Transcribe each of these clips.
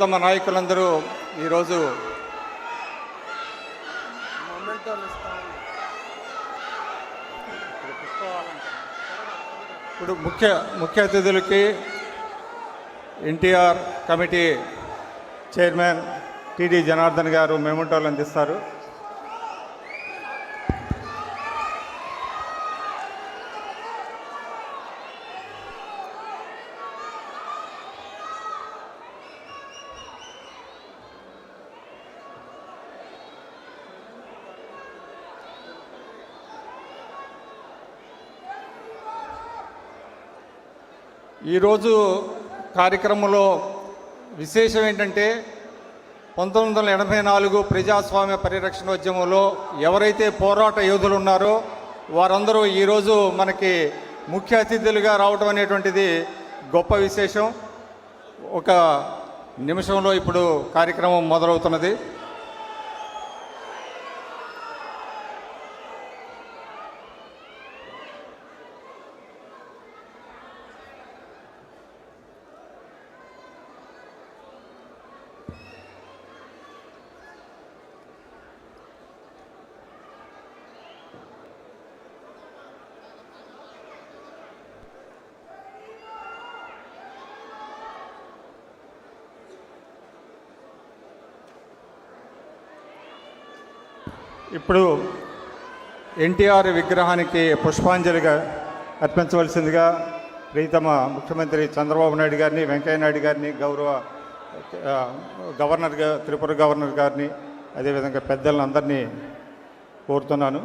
ప్రియతమ నాయకులందరూ ఈరోజు ఇప్పుడు ముఖ్య ముఖ్య అతిథులకి NTR committee chairman TD Janardhan గారు మెమంటోలు అందిస్తారు. ఈరోజు కార్యక్రమంలో విశేషం ఏంటంటే పంతొమ్మిది వందల ఎనభై నాలుగు ప్రజాస్వామ్య పరిరక్షణ ఉద్యమంలో ఎవరైతే పోరాట యోధులు ఉన్నారో వారందరూ ఈరోజు మనకి ముఖ్య అతిథులుగా రావడం అనేటువంటిది గొప్ప విశేషం. ఒక నిమిషంలో ఇప్పుడు కార్యక్రమం మొదలవుతున్నది. ఇప్పుడు ఎన్టీఆర్ విగ్రహానికి పుష్పాంజలిగా అర్పించవలసిందిగా ప్రీతమ ముఖ్యమంత్రి చంద్రబాబు నాయుడు గారిని వెంకయ్య నాయుడు గారిని గౌరవ గవర్నర్గా గవర్నర్ త్రిపుర గవర్నర్ గారిని అదేవిధంగా పెద్దలను అందరినీ కోరుతున్నాను.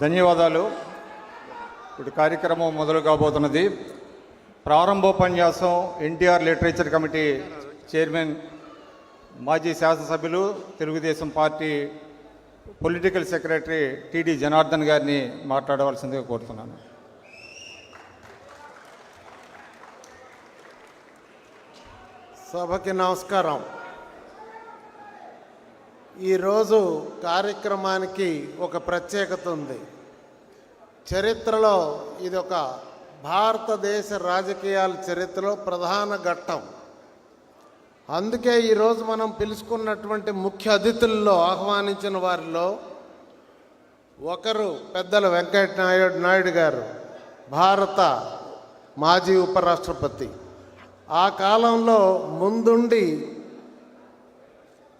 ధన్యవాదాలు. ఇప్పుడు కార్యక్రమం మొదలు కాబోతున్నది. ప్రారంభోపన్యాసం ఎన్టీఆర్ లిటరేచర్ కమిటీ చైర్మన్ మాజీ శాసనసభ్యులు Telugu Desam party political secretary T D Janardhan గారిని మాట్లాడవలసిందిగా కోరుతున్నాను. సభకి నమస్కారం. ఈరోజు కార్యక్రమానికి ఒక ప్రత్యేకత ఉంది. చరిత్రలో ఇది ఒక భారతదేశ రాజకీయాల చరిత్రలో ప్రధాన ఘట్టం. అందుకే ఈరోజు మనం పిలుచుకున్నటువంటి ముఖ్య అతిథుల్లో ఆహ్వానించిన వారిలో ఒకరు పెద్దల వెంకయ్య నాయుడు నాయుడు గారు భారత మాజీ ఉపరాష్ట్రపతి. ఆ కాలంలో ముందుండి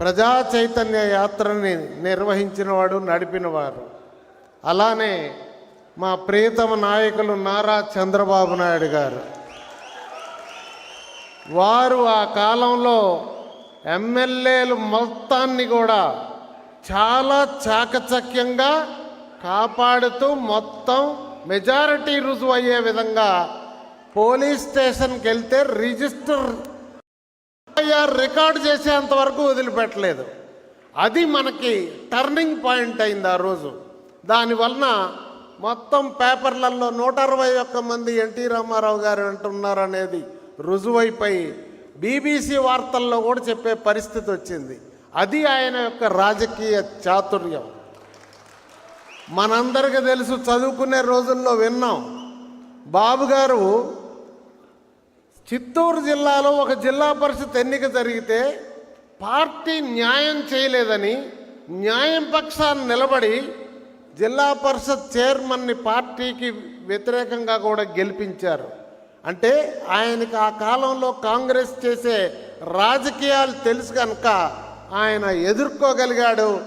ప్రజా చైతన్య యాత్రని నిర్వహించినవాడు నడిపినవారు. అలానే మా ప్రియతమ నాయకులు నారా చంద్రబాబు నాయుడు గారు. వారు ఆ కాలంలో ఎమ్మెల్యేలు మొత్తాన్ని కూడా చాలా చాకచక్యంగా కాపాడుతూ మొత్తం మెజారిటీ రుజువు అయ్యే విధంగా పోలీస్ స్టేషన్కి వెళ్తే రిజిస్టర్ ఎఫ్ఐఆర్ రికార్డు చేసేంత వరకు వదిలిపెట్టలేదు. అది మనకి టర్నింగ్ పాయింట్ అయింది ఆ రోజు. దానివలన మొత్తం పేపర్లలో నూట అరవై ఒక్క మంది ఎన్టీ రామారావు గారు అంటున్నారు అనేది రుజువైపోయి బీబీసీ వార్తల్లో కూడా చెప్పే పరిస్థితి వచ్చింది. అది ఆయన యొక్క రాజకీయ చాతుర్యం. మనందరికీ తెలుసు చదువుకునే రోజుల్లో విన్నాం. బాబు గారు చిత్తూరు జిల్లాలో ఒక జిల్లా పరిషత్ ఎన్నిక జరిగితే పార్టీ న్యాయం చేయలేదని న్యాయం పక్షాన్ని నిలబడి జిల్లా పరిషత్ చైర్మన్ని పార్టీకి వ్యతిరేకంగా కూడా గెలిపించారు. అంటే ఆయనకి ఆ కాలంలో కాంగ్రెస్ చేసే రాజకీయాలు తెలుసు కనుక ఆయన ఎదుర్కోగలిగాడు.